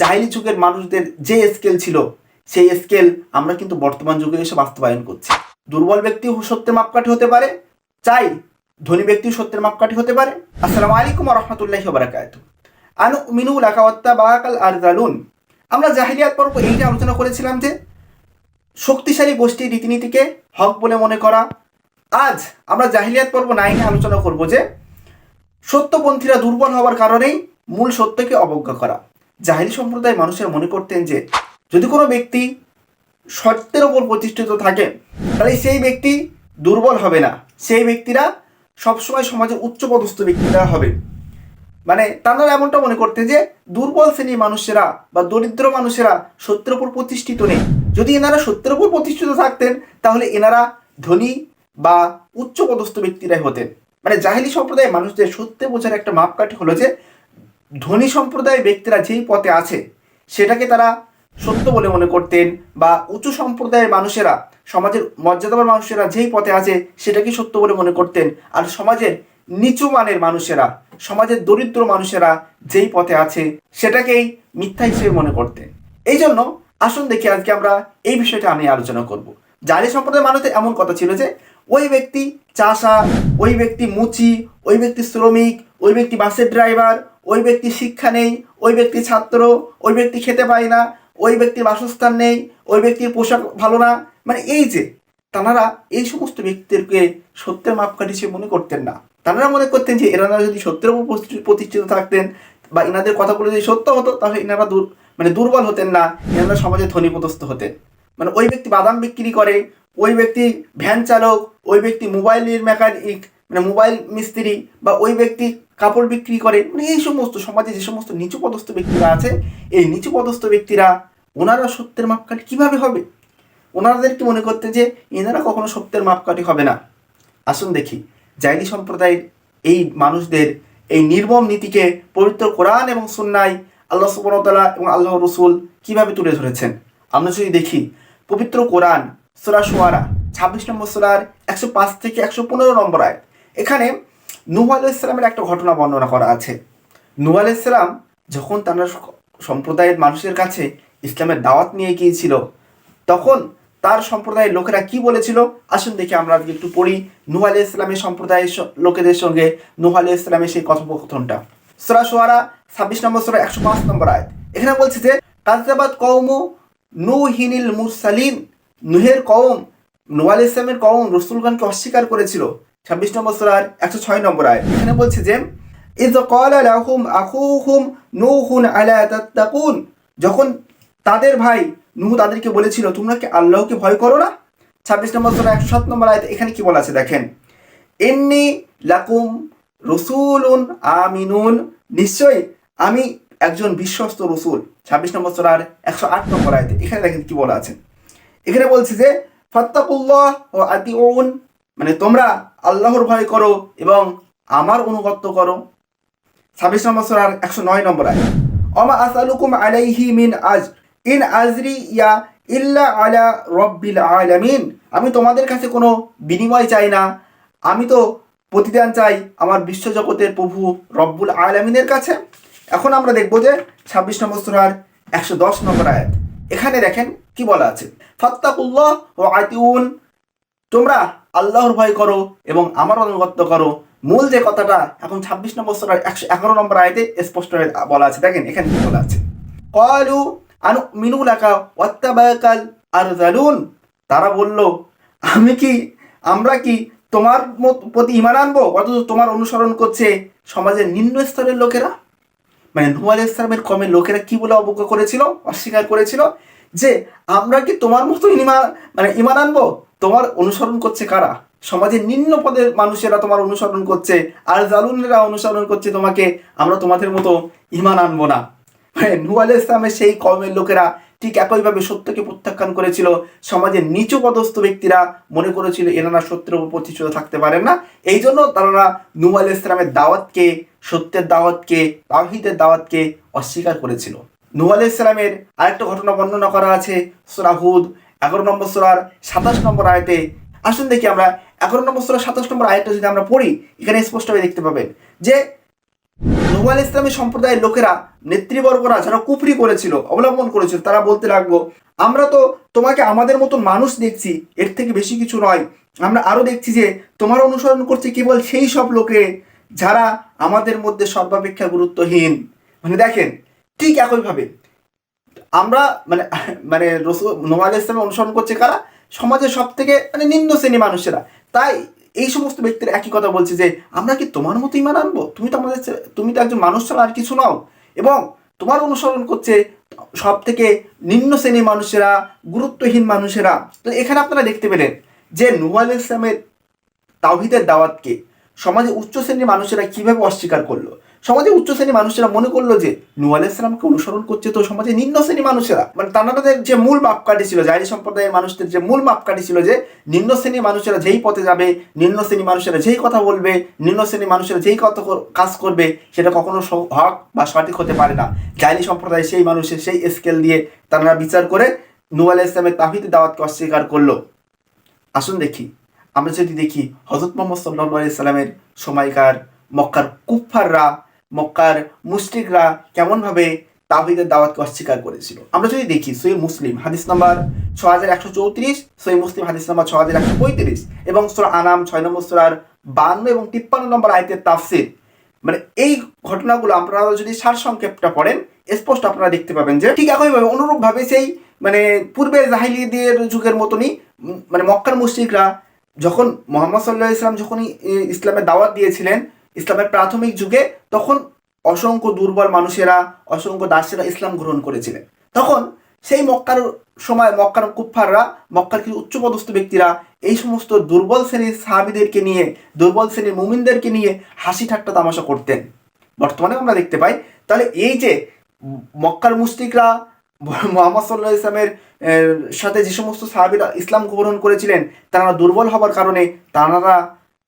জাহিলি যুগের মানুষদের যে স্কেল ছিল, সেই স্কেল আমরা কিন্তু বর্তমান যুগে এসে বাস্তবায়ন করছি। দুর্বল ব্যক্তিও সত্যের মাপকাঠি হতে পারে, চাই ধনী ব্যক্তিও সত্যের মাপকাঠি হতে পারে। আসসালামু আলাইকুম রহমতুল্লাহি বারাকাত আনু মিনু লাকাওয়াত্তা বাকাল আর জালুন আমরা জাহিলিয়াত পর্ব এইটা আলোচনা করেছিলাম যে, শক্তিশালী গোষ্ঠীর রীতিনীতিকে হক বলে মনে করা। আজ আমরা জাহিলিয়াত পর্ব নাইনে আলোচনা করব যে, সত্যপন্থীরা দুর্বল হওয়ার কারণেই মূল সত্যকে অবজ্ঞা করা। জাহিলি সম্প্রদায় মানুষের মনে করতেন যে, যদি কোনো ব্যক্তি সত্যের ওপর প্রতিষ্ঠিত থাকে, তাহলে সেই ব্যক্তি দুর্বল হবে না। সেই ব্যক্তিরা সবসময় সমাজে উচ্চপদস্থ ব্যক্তিরা হবে। মানে তারা এমনটা মনে করতেন যে, দুর্বল শ্রেণির মানুষেরা বা দরিদ্র মানুষেরা সত্যের ওপর প্রতিষ্ঠিত নেই। যদি এনারা সত্যের ওপর প্রতিষ্ঠিত থাকতেন, তাহলে এনারা ধনী বা উচ্চপদস্থ ব্যক্তিরাই হতেন। মানে জাহেলি সম্প্রদায়ের মানুষদের সত্যে বোঝার একটা মাপকাঠি হলো যে ধনী সম্প্রদায়ের ব্যক্তিরা যেই পথে আছে, সেটাকে তারা সত্য বলে মনে করতেন বা উঁচু সম্প্রদায়ের মানুষেরা, সমাজের মর্যাদাবান মানুষেরা যেই পথে আছে, সেটাকে সত্য বলে মনে করতেন। আর সমাজের নিচু মানের মানুষেরা, সমাজের দরিদ্র মানুষেরা যেই পথে আছে, সেটাকেই মিথ্যা হিসেবে মনে করতেন। এই জন্য আসুন দেখি আজকে আমরা এই বিষয়টা নিয়ে আলোচনা করব। জালি সম্প্রদায়ের মানুষের এমন কথা ছিল যে, ওই ব্যক্তি চাষা, ওই ব্যক্তি মুচি, ওই ব্যক্তি শ্রমিক, ওই ব্যক্তি বাসের ড্রাইভার ওই ব্যক্তি শিক্ষা নেই, ওই ব্যক্তি ছাত্র, ওই ব্যক্তি খেতে পায় না, ওই ব্যক্তির বাসস্থান নেই, ওই ব্যক্তির পোশাক ভালো না। মানে এই যে, তারা এই সমস্ত ব্যক্তিদেরকে সত্যের মাপকাঠি হিসেবে মনে করতেন না। তারা মনে করতেন যে এনারা যদি সত্যের উপর প্রতিষ্ঠিত- থাকতেন বা এনাদের কথাগুলো যদি সত্য হতো, তাহলে এনারা দূর মানে দুর্বল হতেন না, এনারা সমাজে ধনী ধনীপদস্থ হতেন। মানে ওই ব্যক্তি বাদাম বিক্রি করে, ওই ব্যক্তি ভ্যান চালক, ওই ব্যক্তি মোবাইলের মেকানিক মানে মোবাইল মিস্ত্রি বা ওই ব্যক্তি কাপড় বিক্রি করে মানে এই সমস্ত সমাজে যে সমস্ত নিচু পদস্থ ব্যক্তিরা আছে, এই নিচু পদস্থ ব্যক্তিরা ওনারা সত্যের মাপকাঠি কীভাবে হবে? ওনাদেরকে মনে করতে যে এনারা কখনো সত্যের মাপকাঠি হবে না? আসুন দেখি, জাইলি সম্প্রদায়ের এই মানুষদের এই নির্মম নীতিকে পবিত্র কোরআন এবং সুন্নায় আল্লাহ সুবনতলা এবং আল্লাহ রসুল কীভাবে তুলে ধরেছেন? আমরা যদি দেখি, পবিত্র কোরআন, সোরা সোয়ারা, ছাব্বিশ নম্বর সোরার একশো পাঁচ থেকে একশো পনেরো নম্বর আয় এখানে নুহ আলাইসালামের একটা ঘটনা বর্ণনা করা আছে। নুহ আলাইসালাম যখন তারা সম্প্রদায়ের মানুষের কাছে ইসলামের দাওয়াত নিয়ে গিয়েছিল, তখন তার সম্প্রদায়ের লোকেরা কি বলেছিল? আসুন দেখি আমরা আজকে একটু পড়ি নুহ আলি ইসলামের সম্প্রদায়ের লোকেদের সঙ্গে নুহ আলি ইসলামের সেই কথোপকথনটা। সোরা সোয়ারা ছাব্বিশ নম্বর সোরা একশো পাঁচ নম্বর আয় এখানে বলছে যে কাজাবাদ কৌমু নু হিনিল মুরসালিন। নুহের কওম, নুহ আলি ইসলামের কওম রসুলগণকে অস্বীকার করেছিল। ছাব্বিশ নম্বর সোরার একশো ছয় নম্বর আয় এখানে বলছে যে ইজ কলা লাহুম আখুহুম নুহুন আলা তাত্তাকুন। যখন তাদের ভাই নুহ তাদেরকে বলেছিল, তোমরা কি আল্লাহকে ভয় করো না? ছাব্বিশ নম্বর সোরা একশো সাত নম্বর আয়তে এখানে কি বলা আছে দেখেন এন্নি লাকুম রসুলুন আমিনুন। নিশ্চয়ই আমি একজন বিশ্বস্ত রসুল, ছাব্বিশ নম্বর সোরার একশো আট নম্বর আয়তে। এখানে দেখেন কি বলা আছে। এখানে বলছে যে, ফত্তাকুল্লাহ ও আতিউন। মানে তোমরা আল্লাহর ভয় করো এবং আমার অনুগত্য করো। ছাব্বিশ নম্বর সোরার একশো নয় নম্বর আয় অমা আসালুকুম আলাইহি মিন আজ ইন আজরি ইয়া ইল্লা আলা রব্বিল আলামিন। আমি তোমাদের কাছে কোনো বিনিময় চাই না। আমি তো প্রতিদান চাই আমার বিশ্বজগতের প্রভু রব্বুল আলামিনের কাছে। এখন আমরা দেখব যে ছাব্বিশ নম্বর সুরার একশো দশ নম্বর আয়াত। এখানে দেখেন কি বলা আছে? ফত্তাকুল্লাহ ও আতিউন। তোমরা আল্লাহর ভয় করো এবং আমার অনুগত্য করো। মূল যে কথাটা এখন ছাব্বিশ নম্বর সরার একশো এগারো নম্বর আয়তে স্পষ্ট বলা আছে। দেখেন, এখানে কি বলা আছে? কলু আনু মিনু লাকা ওয়াত্তাবাকাল আর জালুন তারা বলল, আমি কি, আমরা কি তোমার প্রতি ইমান আনব? অথচ তোমার অনুসরণ করছে সমাজের নিম্ন স্তরের লোকেরা? মানে নুহ আলাইহিস সালামের কমের লোকেরা কি বলে অবজ্ঞা করেছিল, অস্বীকার করেছিল? যে, আমরা কি তোমার মতো ইমান মানে ইমান আনব? তোমার অনুসরণ করছে কারা? সমাজের নিম্ন পদের মানুষেরা তোমার অনুসরণ করছে, আর জালুনেরা অনুসরণ করছে তোমাকে, আমরা তোমাদের মতো ইমান আনব না। নুহ আলাইহিস ইসলামের সেই কমের লোকেরা ঠিক একইভাবে সত্যকে প্রত্যাখ্যান করেছিল। সমাজের নিচু পদস্থ ব্যক্তিরা মনে করেছিল এনারা সত্যের উপর প্রতিষ্ঠিত থাকতে পারেন না। এই জন্য তারা নুহ আলাইহিস ইসলামের দাওয়াতকে, সত্যের দাওয়াতকে, তাওহীদের দাওয়াতকে অস্বীকার করেছিল। নুহ আলাইহিস ইসলামের আরেকটা ঘটনা বর্ণনা করা আছে, সূরা হুদ। এগারো নম্বর সূরার সাতাশ নম্বর আয়তে আসুন দেখি আমরা এগারো নম্বর সূরার সাতাশ নম্বর আয়টা যদি আমরা পড়ি, এখানে স্পষ্টভাবে দেখতে পাবেন যে নোমাল ইসলামী সম্প্রদায়ের লোকেরা নেতৃবর্গরা যারা কুফরি করেছিল, অবলম্বন করেছিল, তারা বলতে লাগল, আমরা তো তোমাকে আমাদের মতন মানুষ দেখছি, এর থেকে বেশি কিছু নয়। আমরা আরও দেখছি যে তোমার অনুসরণ করছে কেবল সেই সব লোকে যারা আমাদের মধ্যে সর্বাপেক্ষা গুরুত্বহীন। মানে দেখেন, ঠিক একইভাবে আমরা মানে মানে রসুল নোমাল ইসলামে অনুসরণ করছে কারা? সমাজের সব থেকে মানে নিম্ন শ্রেণি মানুষেরা। তাই এই সমস্ত ব্যক্তিরা একই কথা বলছে যে, আমরা কি তোমার মতো ইমান আনব? তুমি তো আমাদের তুমি তো একজন মানুষ ছাড়া আর কিছু নাও। এবং তোমার অনুসরণ করছে সব থেকে নিম্ন শ্রেণির মানুষেরা, গুরুত্বহীন মানুষেরা। তো এখানে আপনারা দেখতে পেলেন যে, নুয়াল ইসলামের তাওহিদের দাওয়াতকে সমাজে উচ্চ শ্রেণির মানুষেরা কীভাবে অস্বীকার করল। সমাজে উচ্চ শ্রেণির মানুষেরা মনে করল যে নূহ আলাইসালামকে অনুসরণ করছে, তো সমাজে নিম্ন শ্রেণির মানুষেরা মানে তাদের যে মূল মাপকাঠি ছিল জাহিরি সম্প্রদায়ের মানুষদের যে মূল মাপকাঠি ছিল যে নিম্ন শ্রেণির মানুষেরা যেই পথে যাবে, নিম্ন শ্রেণির মানুষেরা যেই কথা বলবে, নিম্ন শ্রেণির মানুষেরা যেই কথা কাজ করবে, সেটা কখনো হক বা সঠিক হতে পারে না। জাহিরি সম্প্রদায় সেই মানুষের সেই স্কেল দিয়ে তারা বিচার করে আলাহ ইসলামের তাহিদ দাওয়াতকে অস্বীকার করল। আসুন দেখি, আমরা যদি দেখি হজরত মোহাম্মদ সাল্লাহ সাল্লামের সময়কার মক্কার কুফাররা মক্কার মুসলিকরা কেমনভাবে তাহিদের দাওয়াতকে অস্বীকার করেছিল। আমরা যদি দেখি সই মুসলিম, হাদিস নাম্বার ছ হাজার একশো চৌত্রিশ সই মুসলিম, হাদিস নাম্বার ছ হাজার একশো পঁয়ত্রিশ এবং সুরা আনাম ছয় নম্বর, সুরার বান্ন এবং তিপ্পান্ন নম্বর আয়তের তাফসির। মানে এই ঘটনাগুলো আপনারা যদি সারসংক্ষেপটা পড়েন, স্পষ্ট আপনারা দেখতে পাবেন যে ঠিক একইভাবে, অনুরূপভাবে সেই মানে পূর্বে জাহিলিদের যুগের মতনই মানে মক্কার মুশরিকরা যখন মোহাম্মদ সাল্লাহ ইসলাম যখনই ইসলামের দাওয়াত দিয়েছিলেন ইসলামের প্রাথমিক যুগে তখন অসংখ্য দুর্বল মানুষেরা, অসংখ্য দাসেরা ইসলাম গ্রহণ করেছিলেন। তখন সেই মক্কার সময় মক্কার কুফাররা মক্কার কিছু উচ্চপদস্থ ব্যক্তিরা এই সমস্ত দুর্বল শ্রেণির সাহাবিদেরকে নিয়ে, দুর্বল শ্রেণির মুমিনদেরকে নিয়ে হাসি ঠাট্টা তামাশা করতেন। বর্তমানে আমরা দেখতে পাই, তাহলে এই যে মক্কার মুস্তিকরা মোহাম্মদ সাল্লাহ ইসলামের সাথে যে সমস্ত সাহাবিরা ইসলাম গ্রহণ করেছিলেন, তারা দুর্বল হবার কারণে তারা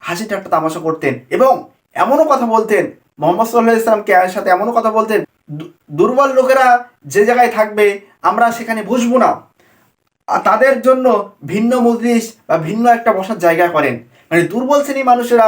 হাসি ঠাট্টা তামাশা করতেন এবং এমনও কথা বলতেন, মোহাম্মদ সাল্লাহ ইসলামকে সাথে এমনও কথা বলতেন দুর্বল লোকেরা যে জায়গায় থাকবে, আমরা সেখানে বসবো না। তাদের জন্য ভিন্ন মজলিস বা ভিন্ন একটা বসার জায়গা করেন। মানে দুর্বল শ্রেণির মানুষেরা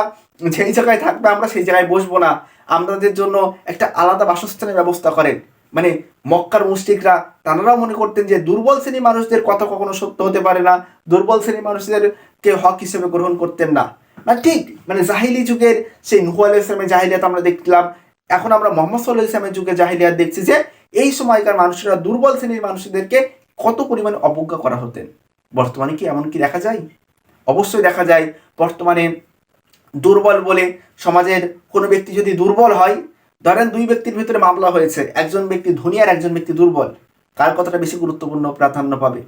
যেই জায়গায় থাকবে, আমরা সেই জায়গায় বসবো না। আমাদের জন্য একটা আলাদা বাসস্থানের ব্যবস্থা করেন। মানে মক্কার মুস্তিকরা তারাও মনে করতেন যে দুর্বল শ্রেণির মানুষদের কথা কখনো সত্য হতে পারে না। দুর্বল শ্রেণির মানুষদেরকে হক হিসেবে গ্রহণ করতেন না। মানে ঠিক মানে জাহিলি যুগের সেই নুহু ইসলামের জাহিলিয়াত আমরা দেখলাম। এখন আমরা মোহাম্মদ সাল্লাহ ইসলামের যুগে জাহিলিয়াত দেখছি যে, এই সময়কার মানুষেরা দুর্বল শ্রেণির মানুষদেরকে কত পরিমাণে অবজ্ঞা করা হতেন। বর্তমানে কি এমন কি দেখা যায়? অবশ্যই দেখা যায়। বর্তমানে দুর্বল বলে সমাজের কোনো ব্যক্তি যদি দুর্বল হয়, ধরেন দুই ব্যক্তির ভিতরে মামলা হয়েছে, একজন ব্যক্তি ধনী আর একজন ব্যক্তি দুর্বল, কার কথাটা বেশি গুরুত্বপূর্ণ, প্রাধান্য পাবে?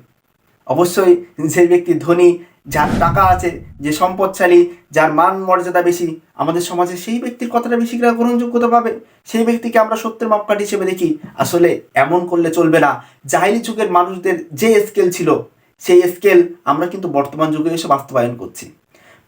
অবশ্যই যে ব্যক্তি ধনী যার টাকা আছে, যে সম্পদশালী, যার মান মর্যাদা বেশি, আমাদের সমাজে সেই ব্যক্তির কথাটা বেশি গ্রহণযোগ্যতা পাবে। সেই ব্যক্তিকে আমরা সত্যের মাপকাঠি হিসেবে দেখি। আসলে এমন করলে চলবে না। জাহিলি যুগের মানুষদের যে স্কেল ছিল, সেই স্কেল আমরা কিন্তু বর্তমান যুগে এসে বাস্তবায়ন করছি।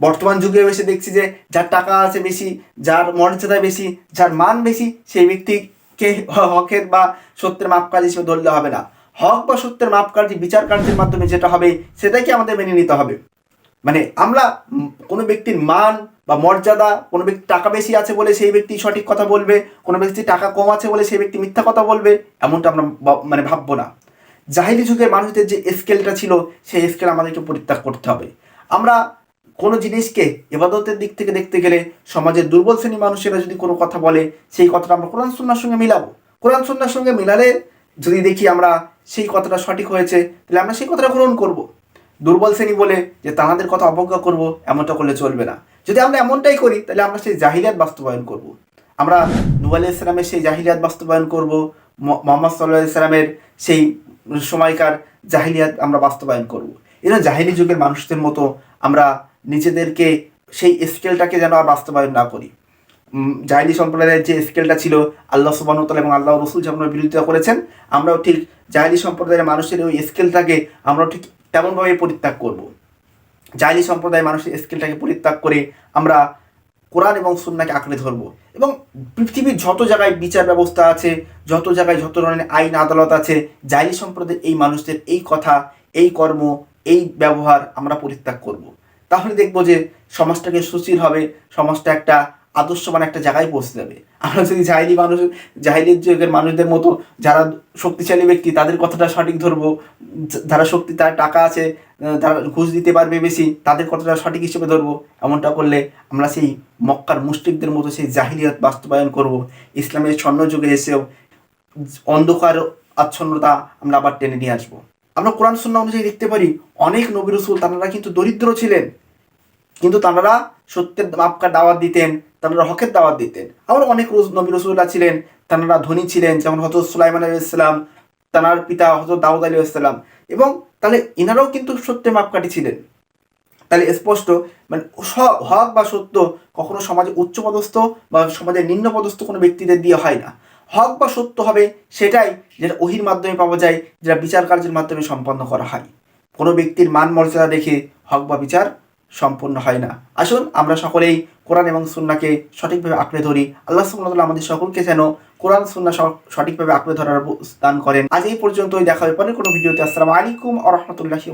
বর্তমান যুগে এসে দেখছি যে, যার টাকা আছে বেশি, যার মর্যাদা বেশি, যার মান বেশি, সেই ব্যক্তিকে হকের বা সত্যের মাপকাঠি হিসেবে ধরলে হবে না। হক বা সত্যের মাপকাঠি বিচার কার্যের মাধ্যমে যেটা হবে সেটাকে আমাদের মেনে নিতে হবে? মানে আমরা কোনো ব্যক্তির মান বা মর্যাদা, কোনো ব্যক্তি টাকা বেশি আছে বলে সেই ব্যক্তি সঠিক কথা বলবে, কোনো ব্যক্তি টাকা কম আছে বলে সেই ব্যক্তি মিথ্যা কথা বলবে, এমনটা আমরা মানে ভাববো না। জাহিলি যুগের মানুষদের যে স্কেলটা ছিল, সেই স্কেল আমাদেরকে পরিত্যাগ করতে হবে। আমরা কোনো জিনিসকে এবাদতের দিক থেকে দেখতে গেলে, সমাজের দুর্বল শ্রেণির মানুষেরা যদি কোনো কথা বলে, সেই কথাটা আমরা কোরআন, সুন্নার সঙ্গে মিলাবো। কোরআন, সুন্নার সঙ্গে মিলালে যদি দেখি আমরা সেই কথাটা সঠিক হয়েছে, তাহলে আমরা সেই কথাটা গ্রহণ করব। দুর্বল শ্রেণি বলে যে তাদের কথা অবজ্ঞা করব, এমনটা করলে চলবে না। যদি আমরা এমনটাই করি, তাহলে আমরা সেই জাহিলিয়াত বাস্তবায়ন করব। আমরা নূ আলাইহিস সালামের সেই জাহিলিয়াত বাস্তবায়ন করব মোহাম্মদ সাল্লাহ সাল্লামের সেই সময়কার জাহিলিয়াত আমরা বাস্তবায়ন করব। এরা জাহিলি যুগের মানুষদের মতো আমরা নিজেদেরকে সেই স্কেলটাকে যেন আর বাস্তবায়ন না করি। জাহিলি সম্প্রদায়ের যে স্কেলটা ছিল, আল্লাহ সুবাহতাল এবং আল্লাহ রসুল যেমন বিরোধিতা করেছেন, আমরাও ঠিক জাহিলি সম্প্রদায়ের মানুষের ওই স্কেলটাকে আমরাও ঠিক তেমনভাবে পরিত্যাগ করব জাহিলি সম্প্রদায়ের মানুষের স্কেলটাকে পরিত্যাগ করে আমরা কোরআন এবং সুন্নাকে আঁকড়ে ধরবো এবং পৃথিবীর যত জায়গায় বিচার ব্যবস্থা আছে, যত জায়গায় যত ধরনের আইন, আদালত আছে, জাহিলি সম্প্রদায়ের এই মানুষদের এই কথা, এই কর্ম, এই ব্যবহার আমরা পরিত্যাগ করব। তাহলে দেখব যে সমাজটাকে সুশীল হবে, সমাজটা একটা আদর্শবান একটা জায়গায় পৌঁছে যাবে। আমরা যদি জাহিলি মানুষ, জাহিলির যুগের মানুষদের মতো যারা শক্তিশালী ব্যক্তি, তাদের কথাটা সঠিক ধরবো। যারা শক্তি, তার টাকা আছে তারা ঘুষ দিতে পারবে বেশি, তাদের কথাটা সঠিক হিসেবে ধরবো। এমনটা করলে আমরা সেই মক্কার মুশরিকদের মতো সেই জাহিলিয়াত বাস্তবায়ন করব। ইসলামের স্বর্ণ যুগে এসেও অন্ধকার, আচ্ছন্নতা আমরা আবার টেনে নিয়ে আসব। আমরা কোরআন সুন্না অনুযায়ী দেখতে পারি, অনেক নবী রসুল তারা কিন্তু দরিদ্র ছিলেন। কিন্তু তারা সত্যের মাপকার দাওয়াত দিতেন তারা হকের দাওয়াত দিতেন। আবার অনেক নবী রসুল্লাহ ছিলেন তারা ধনী ছিলেন, যেমন হজরত সুলাইমান আলী ইসলাম তার পিতা হজরত দাউদ আলী ইসলাম এবং তাহলে এনারাও কিন্তু সত্যের মাপকাঠি ছিলেন। তাহলে স্পষ্ট মানে হক বা সত্য কখনো সমাজে উচ্চপদস্থ বা সমাজের নিম্নপদস্থ কোনো ব্যক্তিদের দিয়ে হয় না। হক বা সত্য হবে সেটাই যেটা ওহির মাধ্যমে পাওয়া যায়, যেটা বিচার কার্যের মাধ্যমে সম্পন্ন করা হয়। কোনো ব্যক্তির মান মর্যাদা দেখে হক বা বিচার সম্পূর্ণ হয় না। আসুন আমরা সকলেই কোরআন এবং সুন্নাকে সঠিকভাবে আঁকড়ে ধরি। আল্লাহ সুবহানাহু আমাদের সকলকে যেন কোরআন, সুন্না সঠিকভাবে আঁকড়ে ধরার দান করেন। আজ এই পর্যন্তই। দেখা হবে পরের কোনো ভিডিওতে। আসসালাম আলাইকুম আ রহমতুল্লাহি